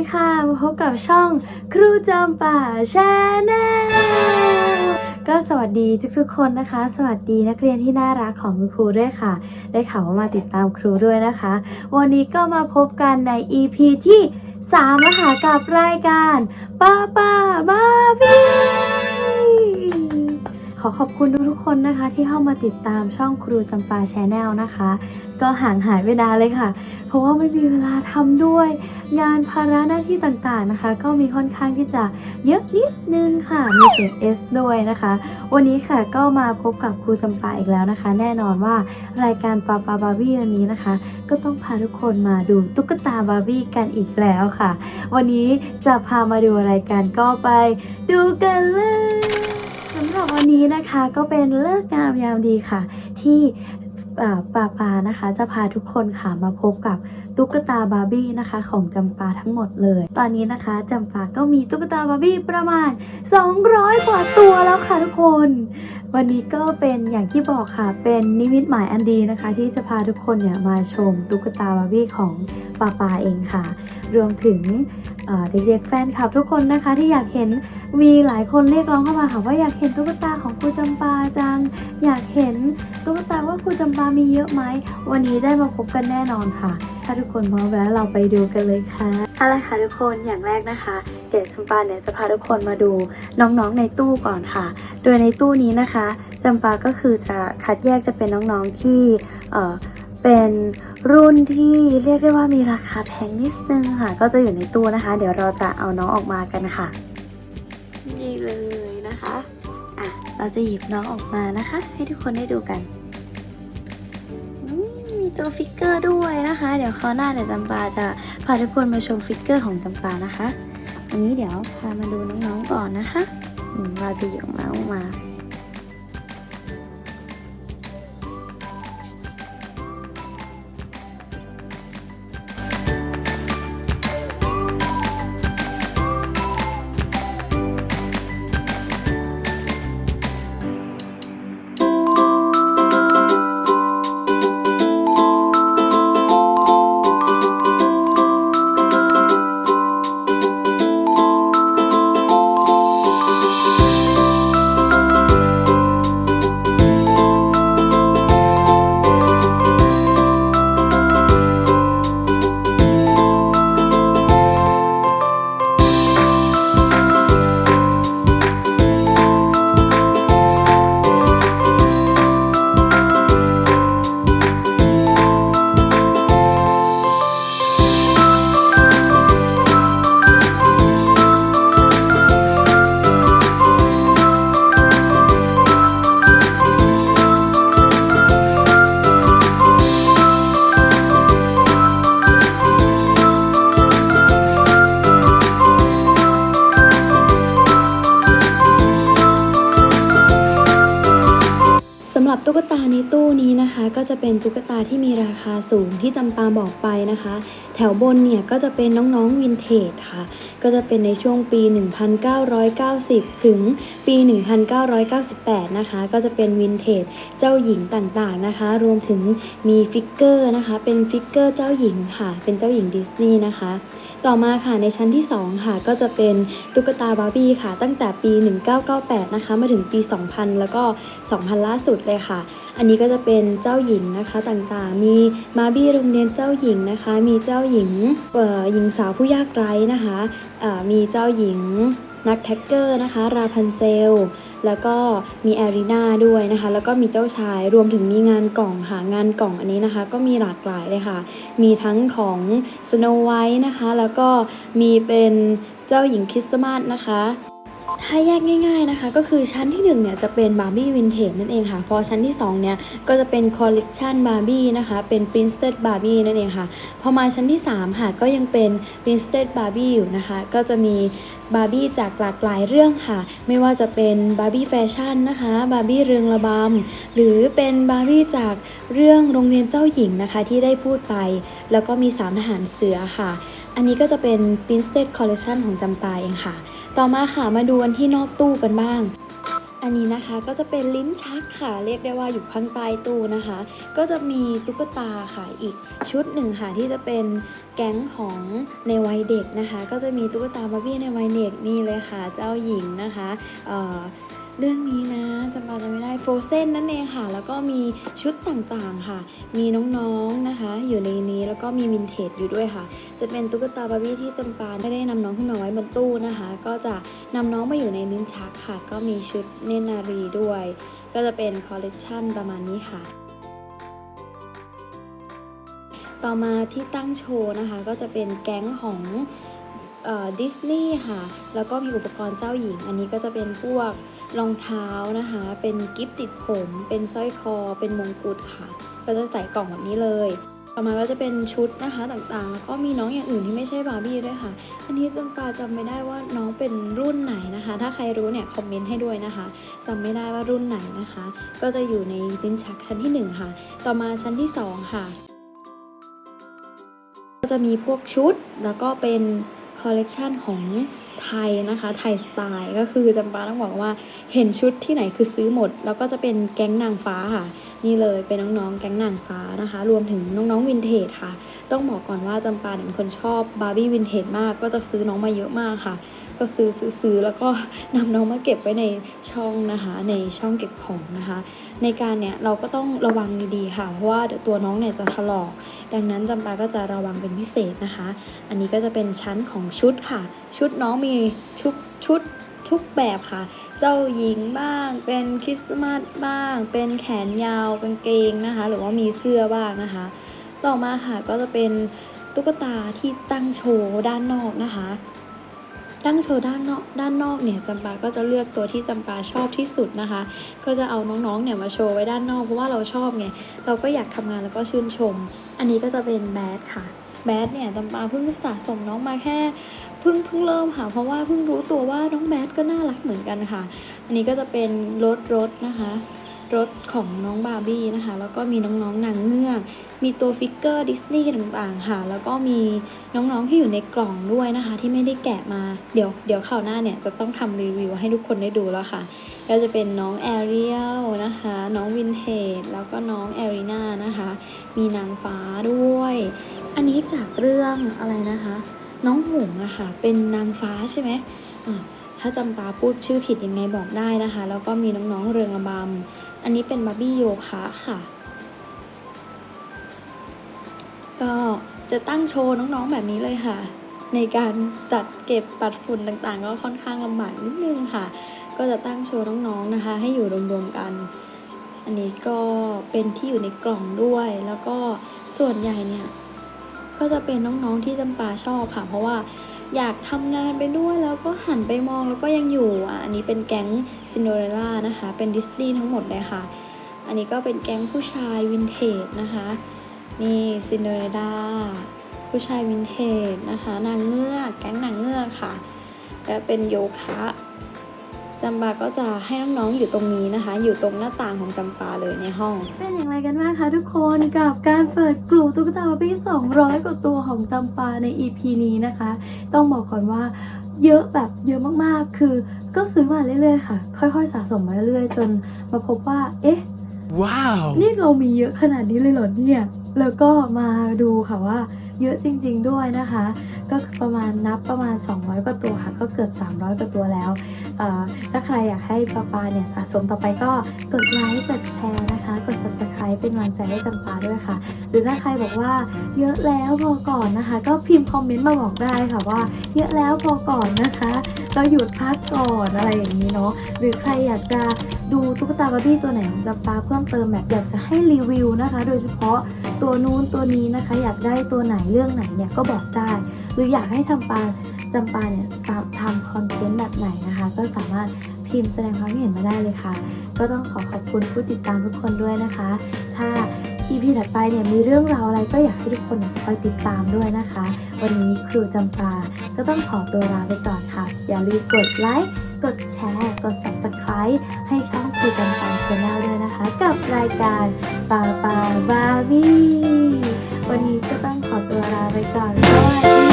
ดีค่ะมาพบกับช่องครูจอมป่าชาแนลก็สวัสดีทุกๆคนนะคะ สวัสดีนักเรียนที่น่ารักของคุณครูด้วยค่ะ ได้ข่าวว่ามาติดตามครูด้วยนะคะ วันนี้ก็มาพบกันใน EP ที่3นะคะกับรายการป้าป้าบ้าบี ขอขอบคุณทุกๆคนนะคะ ที่เข้ามาติดตามช่องครูจำปาชาแนลนะคะ ก็ห่างหายไปนานเลยค่ะ เพราะว่าไม่มีเวลาทำด้วย งานภาระหน้าที่ต่างๆนะคะ ก็มีค่อนข้างที่จะเยอะนิดนึงค่ะ มีเสียง S ด้วยนะคะ วันนี้ค่ะก็มาพบกับครูจำปาอีกแล้วนะคะ แน่นอนว่ารายการปาปาบาร์บี้วันนี้นะคะ ก็ต้องพาทุกคนมาดูตุ๊กตาบาร์บี้กันอีกแล้วค่ะ วันนี้จะพามาดูอะไรกันก็ไป ดูกันเลย นนี้นะคะก็เป็นเลิกงามยามดีค่ะ ที่อ่าปานะคะ จะพาทุกคนค่ะมาพบกับตุ๊กตาบาร์บี้นะคะ ของจำปาทั้งหมดเลย ตอนนี้นะคะจำปาก็มีตุ๊กตาบาร์บี้ประมาณ 200 กว่าตัวแล้วค่ะทุกคน วันนี้ก็เป็นอย่างที่บอกค่ะ เป็นนิมิตหมายอันดีนะคะ ที่จะพาทุกคนเนี่ยมาชมตุ๊กตาบาร์บี้ของปาปาเองค่ะ รวมถึงเด็กๆแฟนคลับทุกคนนะคะที่อยากเห็น มีหลายคนเรียกร้องเข้ามาค่ะว่าอยากเห็นตุ๊กตาของครูจำปาจัง อยากเห็นตุ๊กตาว่าครูจำปามีเยอะไหม วันนี้ได้มาพบกันแน่นอนค่ะ ถ้าทุกคนพร้อมแล้วเราไปดูกันเลยค่ะเอาละค่ะทุกคนอย่างแรกนะคะเดี๋ยวจำปาเนี่ยจะพาทุกคนมาดูน้องๆในตู้ก่อนค่ะ โดยในตู้นี้นะคะจำปาก็คือจะคัดแยกจะเป็นน้องๆที่เอ่อเป็นรุ่นที่เรียกได้ว่ามีราคาแพงนิดนึงค่ะ ก็จะอยู่ในตู้นะคะ เดี๋ยวเราจะเอาน้องออกมากันค่ะ นี่เลยนะคะอะเราจะหยิบน้องออกมานะคะ ให้ทุกคนได้ดูกันอืมมีตัวฟิกเกอร์ด้วยนะคะ เดี๋ยวคราวหน้าเดี๋ยวจำปาจะพาทุกคนมาชมฟิกเกอร์ของจำปานะคะวันนี้เดี๋ยวพามาดูน้องๆก่อนนะคะอืมเราจะหยิบน้องออกมา รับตุ๊กตาในตู้นี้นะคะ ก็จะเป็นตุ๊กตาที่มีราคาสูงที่จำปาบอกไปนะคะ แถวบนเนี่ยก็จะเป็นน้องๆวินเทจค่ะ ก็จะเป็นในช่วงปี 1990 ถึงปี 1998 นะคะ ก็จะเป็นวินเทจเจ้าหญิงต่างๆนะคะ รวมถึงมีฟิกเกอร์นะคะ เป็นฟิกเกอร์เจ้าหญิงค่ะ เป็นเจ้าหญิงดิสนีย์นะคะ ต่อมาค่ะในชั้นที่ 2 ค่ะ ก็จะเป็นตุ๊กตาบาร์บี้ค่ะ ตั้งแต่ปี 1998 นะคะ มาถึงปี 2000 แล้วก็ 2000 ล่าสุดเลยค่ะ อันนี้ก็จะเป็นเจ้าหญิงนะคะต่างๆ มีบาร์บี้โรงเรียนเจ้าหญิงนะคะ มีเจ้าหญิงเอ่อหญิงสาวผู้ยากไร้นะคะอ่ามีเจ้าหญิงนักแท็กเกอร์นะคะ ราพันเซล แล้วก็มีแอรีนาด้วยนะคะ แล้วก็มีเจ้าชาย รวมถึงมีงานกล่องค่ะ งานกล่องอันนี้นะคะ ก็มีหลากหลายเลยค่ะ มีทั้งของ Snow White นะคะ แล้วก็มีเป็นเจ้าหญิงคริสต์มาสนะคะ ถ้าแยกง่ายๆนะคะ ก็คือชั้นที่1เนี่ยจะเป็นบาร์บี้วินเทจนั่นเองค่ะ พอชั้นที่2เนี่ยก็จะเป็นคอลเลกชันบาร์บี้นะคะ เป็น Princess Barbie นั่นเองค่ะ พอมาชั้นที่3ค่ะก็ยังเป็น Princess Barbie อยู่นะคะ ก็จะมีบาร์บี้จากหลากหลายเรื่องค่ะ ไม่ว่าจะเป็นบาร์บี้แฟชั่นนะคะ บาร์บี้เรืองระบำ หรือเป็นบาร์บี้จากเรื่องโรงเรียนเจ้าหญิงนะคะที่ได้พูดไป แล้วก็มีสามทหารเสือค่ะ อันนี้ก็จะเป็น Princess Collection ของจำปาเองค่ะ ต่อมาค่ะมาดูกันที่นอกตู้กันบ้าง อันนี้นะคะก็จะเป็นลิ้นชักค่ะเรียกได้ว่าอยู่ข้างใต้ตู้นะคะ ก็จะมีตุ๊กตาค่ะอีกชุดหนึ่งค่ะที่จะเป็นแก๊งของในวัยเด็กนะคะ ก็จะมีตุ๊กตาบาร์บี้ในวัยเด็กนี่เลยค่ะ เจ้าหญิงนะคะ เรื่องนี้นะจำปาจะไม่ได้โฟเซนนั่นเองค่ะ แล้วก็มีชุดต่างๆค่ะ มีน้องๆนะคะ อยู่ในนี้แล้วก็มีวินเทจอยู่ด้วยค่ะ จะเป็นตุ๊กตาบาร์บี้ที่จำปาไม่ได้นำน้องขึ้นมาไว้บนตู้นะคะ ก็จะนำน้องมาอยู่ในลิ้นชักค่ะ ก็มีชุดเนนารีด้วย ก็จะเป็นคอลเลกชันประมาณนี้ค่ะต่อมาที่ตั้งโชว์นะคะ ก็จะเป็นแก๊งของดิสนีย์ค่ะ แล้วก็มีอุปกรณ์เจ้าหญิง อันนี้ก็จะเป็นพวก รองเท้านะคะ เป็นกิฟต์ติดผม เป็นสร้อยคอ เป็นมงกุฎค่ะ ก็จะใส่กล่องแบบนี้เลย ต่อมาก็จะเป็นชุดนะคะต่างๆ แล้วก็มีน้องอย่างอื่นที่ไม่ใช่บาร์บี้ด้วยค่ะ อันนี้จำปาจำไม่ได้ว่าน้องเป็นรุ่นไหนนะคะ ถ้าใครรู้เนี่ยคอมเมนต์ให้ด้วยนะคะจำไม่ได้ว่ารุ่นไหนนะคะ ก็จะอยู่ในลิ้นชักชั้นที่หนึ่งค่ะ ต่อมาชั้นที่สองค่ะ ก็จะมีพวกชุดแล้วก็เป็นคอลเลกชันของ ไทยนะคะ ไทยสไตล์ก็คือจำปาต้องบอกว่าเห็นชุดที่ไหนคือซื้อหมด แล้วก็จะเป็นแก๊งนางฟ้าค่ะ นี่เลยเป็นน้องๆ แก๊งนางฟ้านะคะ รวมถึงน้องๆวินเทจค่ะ ต้องบอกก่อนว่าจำปาเนี่ยเป็นคนชอบบาร์บี้วินเทจมากก็จะซื้อน้องมาเยอะมากค่ะ ก็ซื้อซื้อซื้อแล้วก็นำน้องมาเก็บไว้ในช่องนะคะ ในช่องเก็บของนะคะ ในการเนี่ยเราก็ต้องระวังดีๆค่ะเพราะว่าเดี๋ยวตัวน้องเนี่ยจะถลอก ดังนั้นจำปาก็จะระวังเป็นพิเศษนะคะ อันนี้ก็จะเป็นชั้นของชุดค่ะ ชุดน้องมีชุดชุดทุกแบบค่ะ เจ้าหญิงบ้าง เป็นคริสต์มาสบ้าง เป็นแขนยาวกางเกงนะคะ หรือว่ามีเสื้อบ้างนะคะ ต่อมาค่ะก็จะเป็นตุ๊กตาที่ตั้งโชว์ด้านนอกนะคะ ตั้งโชว์ด้านนอกด้านนอกเนี่ยจำปาก็จะเลือกตัวที่จำปาชอบที่สุดนะคะ ก็จะเอาน้องๆเนี่ยมาโชว์ไว้ด้านนอกเพราะว่าเราชอบไงเราก็อยากทำงานแล้วก็ชื่นชม อันนี้ก็จะเป็นแบดค่ะแบดเนี่ยจำปาเพิ่งสะสมน้องมาแค่เพิ่งเพิ่งเริ่มค่ะ เพราะว่าเพิ่งรู้ตัวว่าน้องแบดก็น่ารักเหมือนกันค่ะ อันนี้ก็จะเป็นรถรถนะคะ รถของน้องบาร์บี้นะคะ แล้วก็มีน้องๆนางเงือก มีตัวฟิกเกอร์ดิสนีย์ต่างๆค่ะ แล้วก็มีน้องๆที่อยู่ในกล่องด้วยนะคะ ที่ไม่ได้แกะมา เดี๋ยวเดี๋ยวข่าวหน้าเนี่ยจะต้องทำรีวิวให้ทุกคนได้ดูแล้วค่ะ ก็จะเป็นน้องแอเรียลนะคะ น้องวินเทจ แล้วก็น้องแอรีนานะคะ มีนางฟ้าด้วย อันนี้จากเรื่องอะไรนะคะ น้องหงส์อะค่ะ เป็นนางฟ้าใช่ไหมอะ ถ้าจำปาพูดชื่อผิดยังไงบอกได้นะคะ แล้วก็มีน้องๆเรืองระบำอันนี้เป็นบาร์บี้โยคะค่ะ ก็จะตั้งโชว์น้องๆแบบนี้เลยค่ะ ในการจัดเก็บปัดฝุ่นต่างๆ ก็ค่อนข้างลำบากนิดนึงค่ะ ก็จะตั้งโชว์น้องๆนะคะ ให้อยู่รวมๆกัน อันนี้ก็เป็นที่อยู่ในกล่องด้วย แล้วก็ส่วนใหญ่เนี่ย ก็จะเป็นน้องๆที่จำปาชอบค่ะ เพราะว่าอยากทำงานไปด้วยแล้วก็หันไปมองแล้วก็ยังอยู่อะอันนี้เป็นแก๊งซินโดเรล่านะคะ เป็นดิสนีย์ทั้งหมดเลยค่ะ อันนี้ก็เป็นแก๊งผู้ชายวินเทจนะคะนี่ซินโดเรล่าผู้ชายวินเทจนะคะนางเงือกแก๊งนางเงือกค่ะและเป็นโยคะ จำปาก็จะให้น้องๆอยู่ตรงนี้นะคะ อยู่ตรงหน้าต่างของจำปาเลยในห้อง เป็นอย่างไรกันบ้างคะทุกคนกับการเปิดกลุ่มตุ๊กตาบาร์บี้200 กว่าตัวของจำปาใน EP นี้นะคะ ต้องบอกก่อนว่าเยอะแบบเยอะมากๆ คือก็ซื้อมาเรื่อยๆค่ะ ค่อยๆ สะสมมาเรื่อยๆ จนมาพบว่า เอ๊ะ Wow! นี่เรามีเยอะขนาดนี้เลยเหรอเนี่ย แล้วก็มาดูค่ะว่าเยอะจริง ๆ ด้วยนะคะ ก็ประมาณนับประมาณ 200 กว่าตัวค่ะ ก็เกือบ 300 กว่าตัวแล้วเอ่อ ถ้าใครอยากให้ปาปาเนี่ยสะสมต่อไปก็กดไลค์กดแชร์นะคะ กด subscribe เป็นกำลังใจให้จำปาด้วยค่ะ หรือถ้าใครบอกว่าเยอะแล้วพอก่อนนะคะ ก็พิมพ์คอมเมนต์มาบอกได้ค่ะว่า เยอะแล้วพอก่อนนะคะเราหยุดพักก่อนอะไรอย่างนี้เนาะหรือใครอยากจะดูตุ๊กตาบาร์บี้ตัวไหนของจำปาเพิ่มเติมแบบอยากจะให้รีวิวนะคะ โดยเฉพาะตัวนู้นตัวนี้นะคะ อยากได้ตัวไหนเรื่องไหนเนี่ยก็บอกได้ หรืออยากให้ทำปาจำปาเนี่ยทำคอน เนแบบไหนนะคะ ก็สามารถพิมพ์แสดงความเห็นมาได้เลยค่ะ ก็ต้องขอขอบคุณผู้ติดตามทุกคนด้วยนะคะ ถ้า EP ถัดไปเนี่ยมีเรื่องราวอะไรก็อยากให้ทุกคนคอยติดตามด้วยนะคะ วันนี้ครูจำปา ก็ต้องขอตัวลาไปก่อนค่ะ อย่าลืมกดไลค์ กดแชร์ กด subscribe ให้ช่องครูจำปาชาแนลด้วยนะคะ กับรายการปาปาบาร์บี้วันนี้ก็ต้องขอตัวลาไปก่อนสวัสดี